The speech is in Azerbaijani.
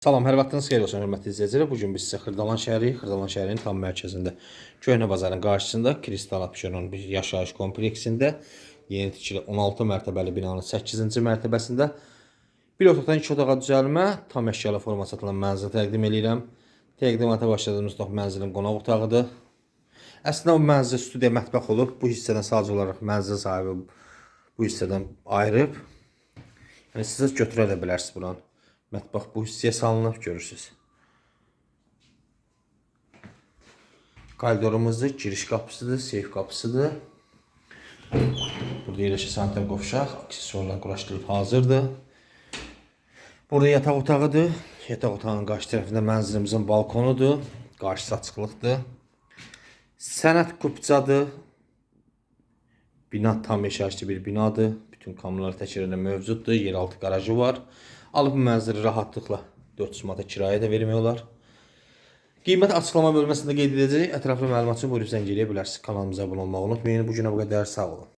Salam, hər vaxtınız xeyir olsun hörmətli izləyicilər. Bu gün biz sizə Xırdalan şəhəri, Xırdalan şəhərinin tam mərkəzində, Köhnə bazarın qarşısında Kristal Apşeron bir yaşayış kompleksində yeni tikili 16 mərtəbəli binanın 8-ci mərtəbəsində bir otaqdan iki otağa düzəlmə, tam əşyalı forma satılan mənzil təqdim edirəm. Təqdimata başladığımız otaq mənzilin qonaq otağıdır. Əslində o mənzil studiya mətbəx olub. Bu hissədən sadəcə olaraq mənzil sahibi bu hissədən ayırıb. Yəni siz götürə də bilərsiniz buranı. Mətbəx bu hissəyə salınıb görürsüz. Koridorumuzdur, giriş qapısıdır, seyf qapısıdır. Burada yerləşir sanitar qovşaq, aksesuarlar quraşdırılıb hazırdır. Burada yataq otağıdır. Yataq otağının qarşı tərəfində mənzilimizin balkonudur. Qarşısı açıqlıqdır. Sənət kupçadır. Bina tam yaşayışlı bir binadır. Bütün kameralar təkərində mövcuddur. Yeraltı qarajı var. Alıb bu mənzili rahatlıqla 400 manata kirayə də vermək olar. Qiymət açıqlama bölməsində qeyd edəcək. Ətraflı məlumat üçün buyurub zəng eləyə bilərsiniz. Kanalımıza abunə olmağı unutmayın. Bu günə bu qədər sağ olun.